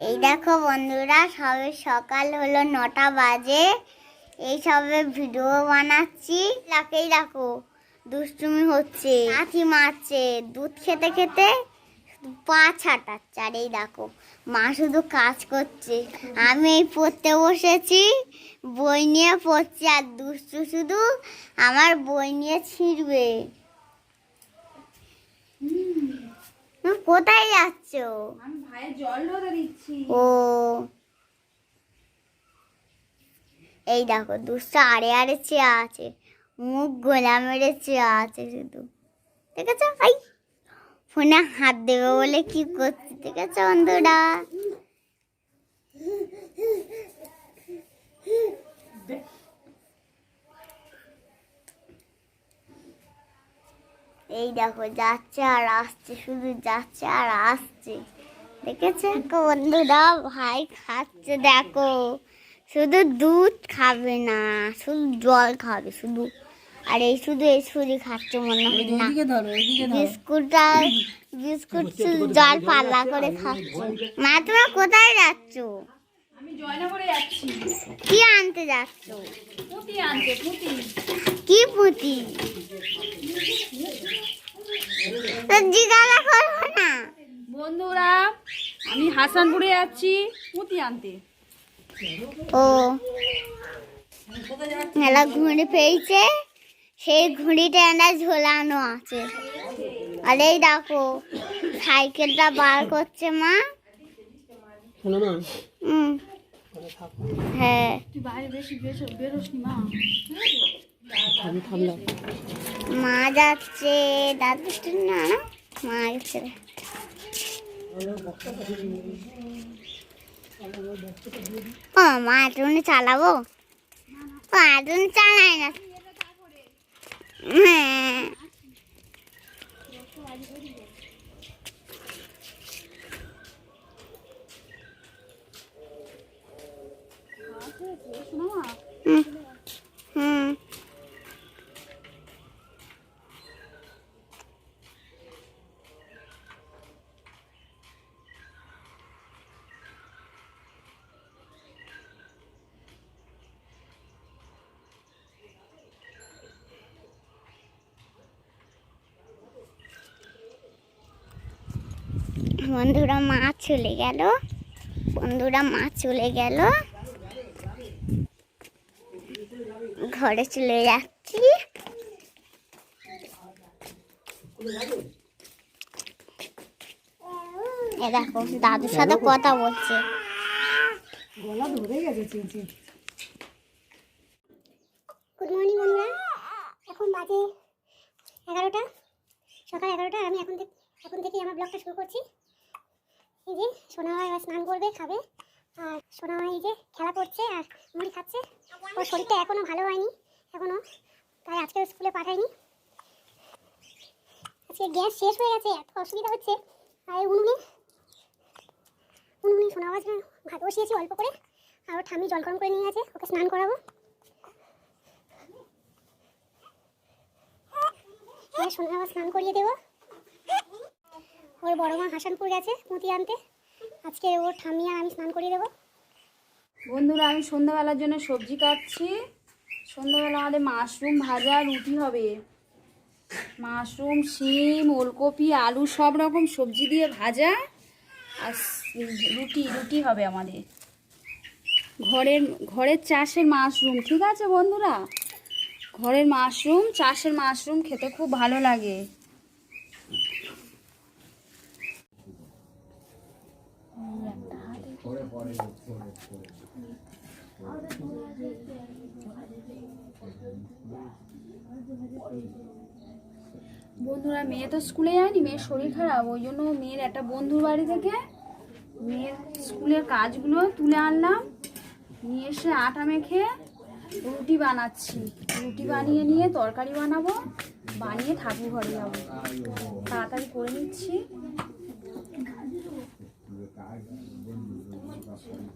এই দেখো বন্ধুরা, সবে সকাল হলো নটা বাজে। এই সবে ভিডিও বানাচ্ছি। লাকেই দেখো, দুষ্টুমি হচ্ছে হাতি মারছে, দুধ খেতে খেতে পা ছাটাচ্ছে। আর এই দেখো, মা শুধু কাজ করছে। আমি এই পড়তে বসেছি, বই নিয়ে পড়ছি, আর দুষ্টু শুধু আমার বই নিয়ে ছিঁড়বে। তুমি কোথায় যাচ্ছ? আমি ভাইয়ের জল ঢোকা দিচ্ছি। ও। এই দেখো দুশো আড়ে আড়ে চেয়ে আছে। মুখ গোলা মেরে চেয়ে আছে শুধু। ঠিক আছে ভাই ফোনে হাত দেবে বলে কি করছি? ঠিক আছে বন্ধুরা? এই দেখো যাচ্ছে আর আসছে শুধু যাচ্ছে আর আসছে। দেখেছে? বন্ধুরা ভাই খাচ্ছে দেখো। শুধু দুধ খাবে না শুধু জল খাবে শুধু। আর এই শুধু এই শুধু খাচ্ছে মনে হয় না। এদিকে ধরো এদিকে ধরো। বিস্কুট আর বিস্কুট শুধু জল পাল্লা করে খাচ্ছে। মা তোমরা কোথায় যাচ্ছ? কি আনতে যাচ্ছ? পুঁতি আনতে পুঁতি। কি পুঁতি তো জিজ্ঞাসা করব না বন্ধুরা আমি হাসানপুরে যাচ্ছি পুঁতি আনতে। ও মেলা ঘুড়ি পেয়েছে সেই ঘুড়িটা এনে ঝোলানো আছে। আর এই দেখো সাইকেলটা বার করছে মা। হুম হ্যাঁ। মা যাচ্ছে দাদু তো না না মা রে। ও মা এতক্ষণে চালাবো ও এতক্ষণ চালায় না হ্যাঁ বন্ধুরা মা চলে গেল। বন্ধুরা মা চলে গেল। ঘরে চলে যাচ্ছি। দেখো, দাদুর সাথে কথা বলছে। গুড মর্নিং বন্ধুরা। এখন বাজে এগারোটা। সকাল এগারোটা আমি এখন এখন থেকে আমার ব্লগটা শুরু করছি। এই যে সোনামা স্নান করবে, খাবে। আর সোনামা এই যে খেলা করছে আর মুড়ি খাচ্ছে। ওর শরীরটা এখনও ভালো হয়নি এখনও তাই আজকে স্কুলে পাঠাইনি আজকে গ্যাস শেষ হয়ে গেছে, এত অসুবিধা হচ্ছে। আর উনুনে উনুনে সোনামা ভাত বসিয়েছি অল্প করে, আর ওর ঠামি জল গরম করে নিয়ে গেছে, ওকে স্নান করাবো। হ্যাঁ সোনা স্নান করিয়ে দেবো। ওর বড় মা হাসানপুর গেছে পুঁতি আনতে। আজকে ওর আর আমি স্নান করিয়ে দেবো। বন্ধুরা, আমি সন্ধ্যাবেলার জন্য সবজি কাটছি। সন্ধ্যাবেলা আমাদের মাশরুম ভাজা, রুটি হবে। মাশরুম, শিম, ওলকপি, আলু, সব রকম সবজি দিয়ে ভাজা। আর রুটি রুটি হবে আমাদের। ঘরের ঘরের চাষের মাশরুম, ঠিক আছে বন্ধুরা? ঘরের মাশরুম, চাষের মাশরুম খেতে খুব ভালো লাগে। বন্ধুরা, মেয়ে তো স্কুলে যায়নি, মেয়ের শরীর খারাপ, ওই জন্য মেয়ের একটা বন্ধুর বাড়ি থেকে মেয়ের স্কুলের কাজগুলো তুলে আনলাম। নিয়ে এসে আটা মেখে রুটি বানাচ্ছি। রুটি বানিয়ে নিয়ে তরকারি বানাবো, বানিয়ে ঠাকুর ঘরে যাব। তাড়াতাড়ি করে নিচ্ছি। 嗯。